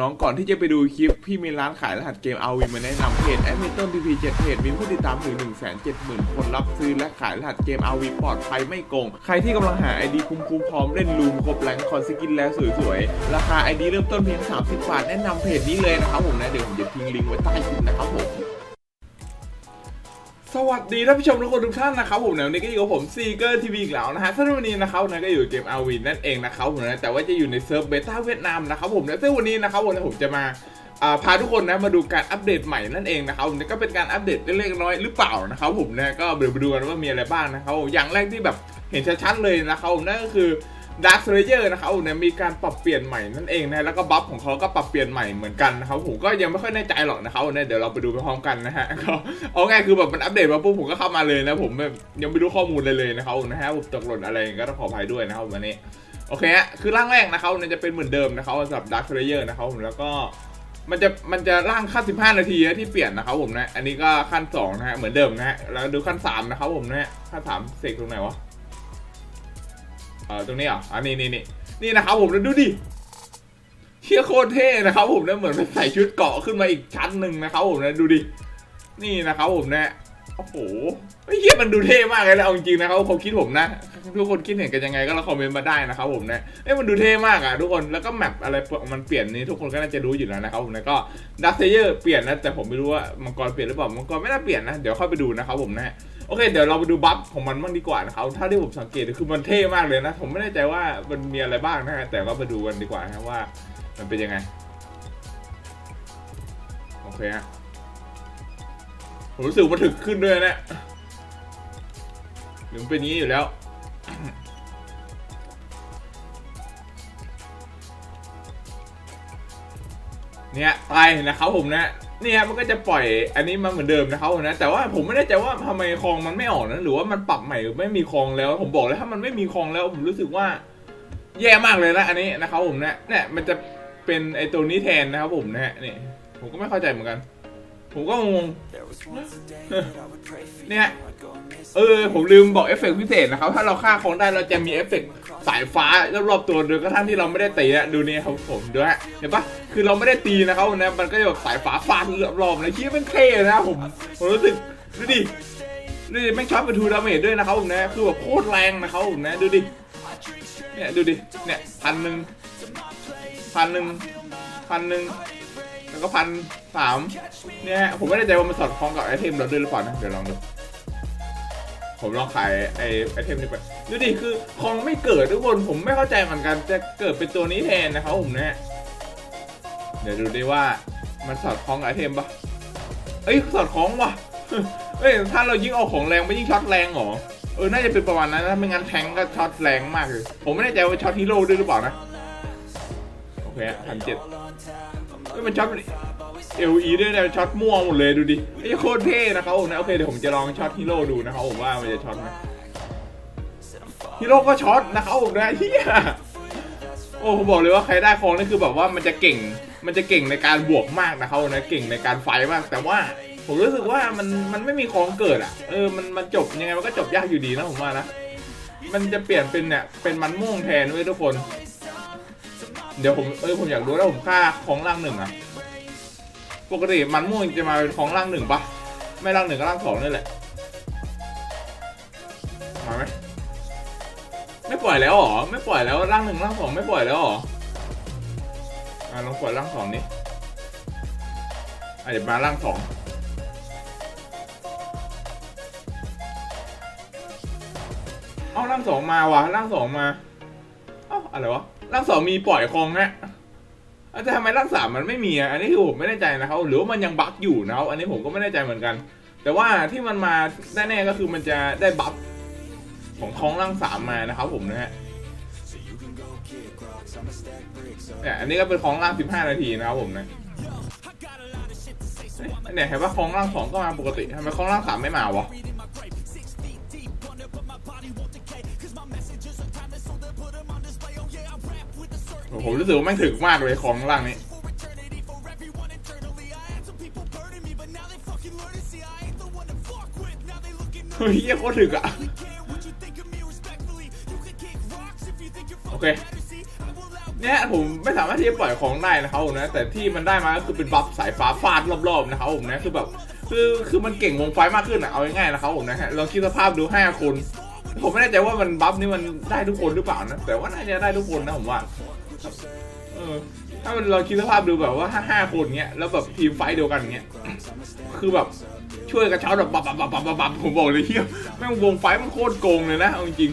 น้องก่อนที่จะไปดูคลิป พี่มีร้านขายรหัสเกมเอาวีมาแนะนำเพจแอดมินต้นพีพีเจ็ดเพจมีผู้ติดตามถึง 1 7 0 0 0 0 คนรับซื้อและขายรหัสเกมเอาวีปลอดภัยไม่โกง ใครที่กำลังหาไอดีคุ้มๆพร้อมเล่นลูมครบแรงคอนสกินแล้วสวยๆ ราคาไอดีเริ่มต้นเพียง 30 บาท แนะนำเพจนี้เลยนะครับผมนะ เดี๋ยวผมจะทิ้งลิงก์ไว้ใต้คลิปนะครับผม สวัสดีท่านผู้ชมทุกคนทุกท่านนะครับผมเนี่ยวันนี้ก็อยู่กับผมซีเกอร์ทีวีอีกแล้วนะฮะซึ่งวันนี้นะครับนะก็อยู่เกมอาวีนั่นเองนะครับผมนะแต่ว่าจะอยู่ในเซิร์ฟเบต้าเวียดนามนะครับผมนะซึ่งวันนี้นะครับผมนะผมจะมาพาทุกคนนะมาดูการอัปเดตใหม่นั่นเองนะครับผมก็เป็นการอัปเดตเล็กๆน้อยๆหรือเปล่านะครับผมนะก็เดี๋ยวไปดูกันว่ามีอะไรบ้างนะครับอย่างแรกที่แบบเห็นชัดๆเลยนะครับผมนั่นก็คือ ดาร์คเรเยอร์นะครับผมเนี่ยมีการปรับเปลี่ยนใหม่นั่นเองนะแล้วก็บัฟของเขาก็ปรับเปลี่ยนใหม่เหมือนกันนะครับผมก็ยังไม่ค่อยแน่ใจหรอกนะครับเนี่ยเดี๋ยวเราไปดูไปพร้อมกันนะฮะก็เอาง่ายคือแบบมันอัปเดตมาปุ๊บผมก็เข้ามาเลยนะผมแบบยังไม่รู้ข้อมูลเลยเลยนะครับนะฮะผมตกหล่นอะไรก็ต้องขออภัยด้วยนะครับวันนี้โอเคฮะคือร่างแรกนะครับเนี่ยจะเป็นเหมือนเดิมนะครับสำหรับดาร์คเรเยอร์นะครับผมแล้วก็มันจะมันจะร่างขั้น 15 นาทีนะที่เปลี่ยนนะครับผมนะ อันนี้ก็ขั้น 2 นะฮะ เหมือนเดิมนะฮะ แล้วดูขั้น 3 นะครับผมนะฮะ ขั้น 3 เสกตรงไหนวะ เออตรงนี้อะอันนี้นี่นี่นี่นะครับผมแล้วดูดิเชี่ยโคตรเท่นะครับผมนะเหมือนไปใส่ชุดเกาะขึ้นมาอีกชั้นหนึ่งนะครับผมนะดูดิ นี่นะครับผมนะโอ้โหไอ้เหี้ยมันดูเท่มากเลยนะเอาจริงๆนะครับผมคิดผมนะทุกคนคิดเห็นกันยังไงก็ลองคอมเมนต์มาได้นะครับผมนะเอ้มันดูเท่มากอะทุกคนแล้วก็แมปอะไรมันเปลี่ยนนี้ทุกคนก็น่าจะรู้อยู่แล้วนะครับผมนะก็ดักเซเยอร์เปลี่ยนนะแต่ผมไม่รู้ว่ามังกรเปลี่ยนหรือเปล่ามังกรไม่น่าเปลี่ยนนะเดี๋ยวเข้าไปดูนะครับผมนะ อเคเดี๋ยวเราไปดูบัฟของมันบ้างดีกว่านะครับถ้าที่ผมสังเกตคือมันเท่มากเลยนะ ผมไม่แน่ใจว่ามันมีอะไรบ้างนะแต่ก็มาดูกันดีกว่านะว่า มันเป็นยังไงโอเคฮะผมรู้สึกมันถึกขึ้นด้วยนะหรือมันเป็นอย่างนี้อยู่แล้วเนี่ยไปนะครับผมนะ เนี่ยมันก็จะปล่อยอันนี้มาเหมือนเดิมนะครับนะแต่ว่าผมไม่แน่ใจว่าทำไมคลองมันไม่ออกนะหรือว่ามันปรับใหม่หรือไม่มีคลองแล้ว ผมบอกเลยถ้ามันไม่มีคลองแล้วผมรู้สึกว่า แย่มากเลยนะอันนี้นะครับผมนะเนี่ยมันจะเป็นไอตัวนี้แทนนะครับผมนะฮะนี่ผมก็ไม่เข้าใจเหมือนกัน ผมก็งง เนี่ย เออ ผมลืมบอกเอฟเฟกต์พิเศษนะครับ ถ้าเราฆ่าของได้เราจะมีเอฟเฟกต์สายฟ้ารอบๆตัวโดยกระทั่งที่เราไม่ได้ตีนะดูนี่ครับผมดูฮะเห็นปะคือเราไม่ได้ตีนะครับนะมันก็จะแบบสายฟ้าฟาดรอบๆเลยคิดว่ามันเท่นะผมผมรู้สึกดูดิดูดิไม่ช็อตเป็นทูดาเมจด้วยนะครับผมนะคือแบบโคตรแรงนะครับผมนะดูดิเนี่ยดูดิเนี่ยพันหนึ่งพันหนึ่งพันหนึ่ง ก็พันสามเนี่ย ผมไม่แน่ใจว่ามันสอดคล้องกับไอเทมเราด้วยหรือเปล่านะ เดี๋ยวลองดู ผมลองขายไอไอเทมนี้ไป ดูดิ คือคองไม่เกิดทุกคน ผมไม่เข้าใจเหมือนกัน จะเกิดเป็นตัวนี้แทนนะครับผมเนี่ยเดี๋ยวดูดิว่ามันสอดคล้องกับไอเทมปะเอ้ยสอดคล้องวะเอ้ยถ้าเรายิ่งเอาของแรงไปยิ่งช็อตแรงหรอ เออ น่าจะเป็นประมาณนั้นนะไม่งั้นแทงก็ช็อตแรงมากเลย ผมไม่แน่ใจว่าช็อตฮีโร่ด้วยหรือเปล่านะ โอเคพันเจ็ด เฮ้ยมันช็อตเอลีด้วยนะช็อตม่วงหมดเลยดูดิไอ้โคตรเท่นะครับผมนะโอเคเดี๋ยวผมจะลองช็อตฮีโร่ดูนะครับผมว่ามันจะช็อตไหมฮีโร่ก็ช็อตนะครับผมนะเฮียโอ้ผมบอกเลยว่าใครได้ของนี่คือแบบว่ามันจะเก่ง มันจะเก่งในการบวกมากนะครับนะเก่งในการไฟมาก แต่ว่าผมรู้สึกว่ามันมันไม่มีของเกิดอะเออมันมันจบยังไงมันก็จบยากอยู่ดีนะผมว่านะมันจะเปลี่ยนเป็นเนี่ยเป็นมันม่วงแทนเว้ยทุกคน เดี๋ยวผมเออผมอยากรู้แล้วผมค่าของร่างหนึ่งอะปกติมันม่วงจะมาเป็นของร่างหนึ่งปะไม่ร่างหนึ่งก็ร่างสองนี่แหละมาไหมไม่ปล่อยแล้วหรอไม่ปล่อยแล้วร่างหนึ่งร่างสองไม่ปล่อยแล้วหรออะลองปล่อยร่างสองนี่อะเดี๋ยวมาร่างสองเอาร่างสองมาวะร่างสองมา อะไรวะร่างสองมีปล่อยคองฮะอาจจะทำไมร่างสามมันไม่มีอะอันนี้คือผมไม่แน่ใจนะครับหรือว่ามันยังบั๊กอยู่นะครับอันนี้ผมก็ไม่แน่ใจเหมือนกัน แต่ว่าที่มันมาแน่ๆก็คือมันจะได้บัฟของท้องร่างสามมานะครับผมนะฮะเนี่ยอันนี้ก็เป็นของร่างสิบห้านาทีนะครับผมนะเนี่ยเห็นว่าของร่างสองก็มาปกติทำไมของร่างสามไม่มาวะ ผมรู้สึกว่าแม่งถึกมากเลยของร่างนี้เฮ้ยเหี้ยโคตรถึกอะ โอเค เนี่ยผมไม่สามารถที่จะปล่อยของได้นะครับผมนะ แต่ที่มันได้มาก็คือเป็นบัฟสายฟ้าฟาดรอบๆนะครับผมนะ คือแบบ คือคือมันเก่งวงไฟมากขึ้นอะเอาง่ายๆนะครับผมนะฮะลองคิดสภาพดูห้าคนผมไม่แน่ใจว่ามันบัฟนี่มันได้ทุกคนหรือเปล่านะ แต่ว่าน่าจะได้ทุกคนนะผมว่า เออ ถ้ามันลองคิดสภาพดูแบบว่าห้าห้าคนเงี้ย แล้วแบบทีมไฟท์เดียวกันเงี้ย คือแบบช่วยกระเช้าแบบบับบับบับบับบับผมบอกเลยเฮียแม่งวงไฟมันโคตรโกงเลยนะเอาจริง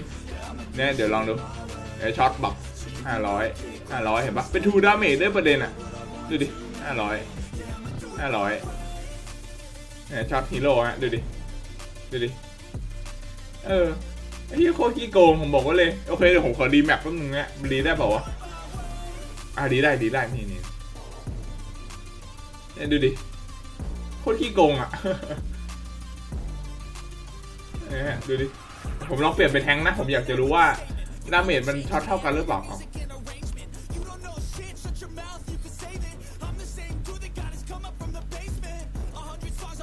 เนี่ยเดี๋ยวลองดูเดี๋ยช็อตแบบห้าร้อยห้าร้อยเห็นปะเป็นทูดาเมจได้ประเด็นอะ ดูดิห้าร้อยห้าร้อยเนี่ยช็อตฮีโร่ฮะ ดูดิ ดูดิ เออไอ้ที่โคตรขี้โกงผมบอกว่าเลย โอเคเดี๋ยวผมขอดีแมปแป๊บนึงนะดีได้เปล่าวะ อะดีได้ดีได้นี่นี่เนี่ยดูดิโคตรขี้โกงอะเนี่ยดูดิ ผมลองเปลี่ยนเป็นแทงนะ ผมอยากจะรู้ว่าดาเมจมันช็อตเท่ากันหรือเปล่าครับ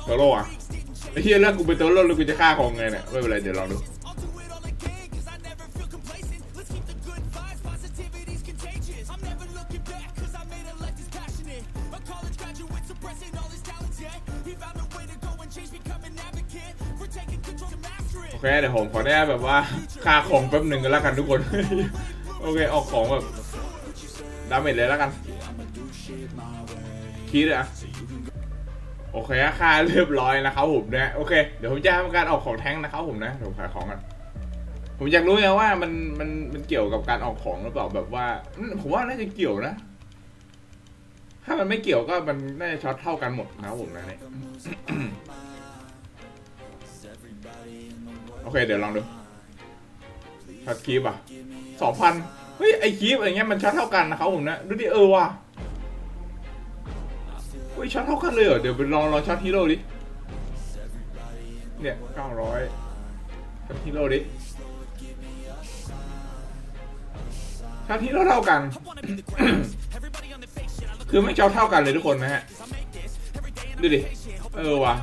โตโร่อะไอ้เฮียเรื่องกูเป็นโตโร่แล้วกูจะฆ่าของไงเนี่ย ไม่เป็นไร เดี๋ยวลองดู โอเคเดี๋ยวผมขอได้แบบว่าค่าของแป๊บหนึ่งกันแล้วกันทุกคน โอเคออกของแบบดาเมจเลยแล้วกัน คีดอะโอเคค่าเรียบร้อยนะครับผมนะโอเคเดี๋ยวผมจะทำการออกของแท้งนะครับผมนะเดี๋ยวผมขายของกันผมอยากรู้ไงว่ามันมันมันเกี่ยวกับการออกของหรือเปล่าแบบว่าผมว่าน่าจะเกี่ยวนะ ถ้ามันไม่เกี่ยวก็มันน่าจะช็อตเท่ากันหมดนะครับผมนะเนี่ย โอเคเดี๋ยวลองดูช็อตคีบอะสองพันเฮ้ยไอคีบอะไรเงี้ยมันช็อตเท่ากันนะครับผมนะดูดิเออว่ะเฮ้ยช็อตเท่ากันเลยเหรอเดี๋ยวไปลองลองช็อตฮีโร่ดิเนี่ยเก้าร้อยช็อตฮีโร่ดิช็อตฮีโร่เท่ากัน คือไม่ช็อตเท่ากันเลยทุกคนนะฮะดูดิเออว่ะ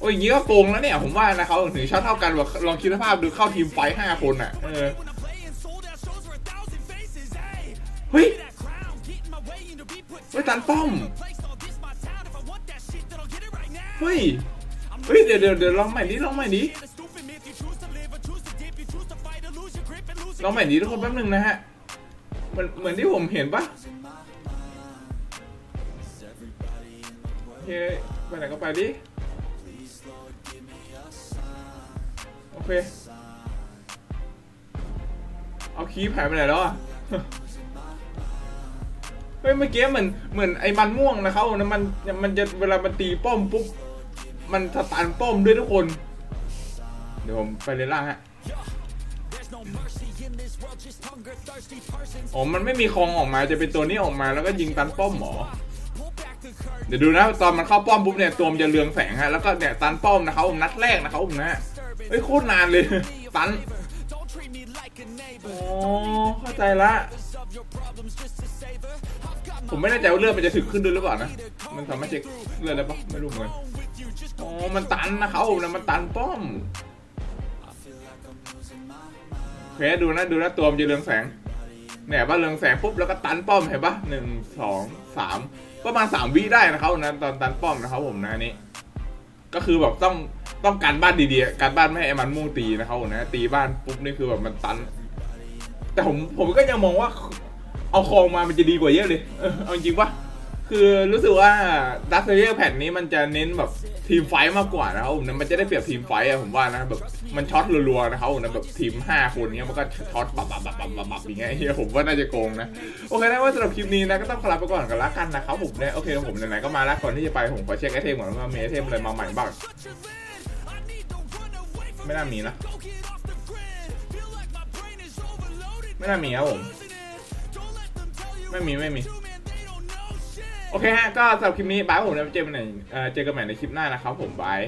โอ้ยอย่างงี้ก็โกงแล้วเนี่ย ผมว่านะเขาถึงช็อตเท่ากันว่าลองคิดสภาพดูเข้าทีมไฟท์ห้าคนอะ เออ เฮ้ย เฮ้ยตันป้อม เฮ้ย เฮ้ย เดี๋ยวเดี๋ยวเดี๋ยวลองใหม่ดิลองใหม่ดิลองใหม่ดิทุกคนแป๊บนึงนะฮะ เหมือนเหมือนที่ผมเห็นปะโอเคไปไหนก็ไปดิ โอเค เอาคีบหายไปไหนแล้วอะ เฮ้ยเมื่อกี้เหมือนเหมือนไอ้มันม่วงนะครับนะมันมันจะเวลามันตีป้อมปุ๊บ มันสตันป้อมด้วยทุกคน เดี๋ยวผมไปเลยล่างฮะอ๋อ มันไม่มีคองออกมาจะเป็นตัวนี้ออกมาแล้วก็ยิงตันป้อมหมอ เดี๋ยวดูนะตอนมันเข้าป้อมปุ๊บเนี่ยตัวมันจะเรืองแสงฮะแล้วก็เนี่ยตันป้อมนะครับผมนัดแรกนะครับผมนะฮะเฮ้ยโคตรนานเลยตันโอ๋อเข้าใจละ ผมไม่แน่ใจว่าเลือดมันจะถึกขึ้นด้วยหรือเปล่านะ มันสามารถเช็คเลือดได้ปะไม่รู้เหมือนอ๋อมันตันนะครับผมนะมันตันป้อมโอเคดูนะดูนะตัวมันจะเรืองแสง เนี่ยว่าเรืองแสงปุ๊บแล้วก็ตันป้อมเห็นปะหนึ่งสองสามประมาณสามวิได้นะครับนะตอนตันป้อมนะครับผมนะนี้ก็คือแบบต้องต้องการบ้านดีๆ การบ้านไม่ให้ไอ้มันมุ่งตีนะครับผมนะตีบ้านปุ๊บนี่คือแบบมันตัน แต่ผมผมก็ยังมองว่า เอาคองมามันจะดีกว่าเยอะเลย เออเอาจริงปะ คือรู้สึกว่าดัซเซอร์แผ่นนี้มันจะเน้นแบบทีมไฟมากกว่านะครับผมนะมันจะได้เปรียบทีมไฟอะผมว่านะแบบมันช็อตรัวๆนะครับผมนะแบบทีมห้าคนเงี้ยมันก็ช็อตบับบับบับบับบับอย่างเงี้ยเฮียผมว่าน่าจะโกงนะโอเคนะว่าสำหรับคลิปนี้นะก็ต้องขอลาไปก่อนกันละกันนะครับผมเนี่ยโอเคผมไหนๆก็มาแล้วก่อนที่จะไปผมขอเช็คไอเทมก่อนว่ามีไอเทมอะไรมาใหม่บ้างไม่น่ามีนะไม่น่ามีครับผมไม่มีไม่มี โอเคฮะ ก็สำหรับคลิปนี้บายผมจะเจอกันใหม่เอ่อเจอกันใหม่ในคลิปหน้านะครับผมบาย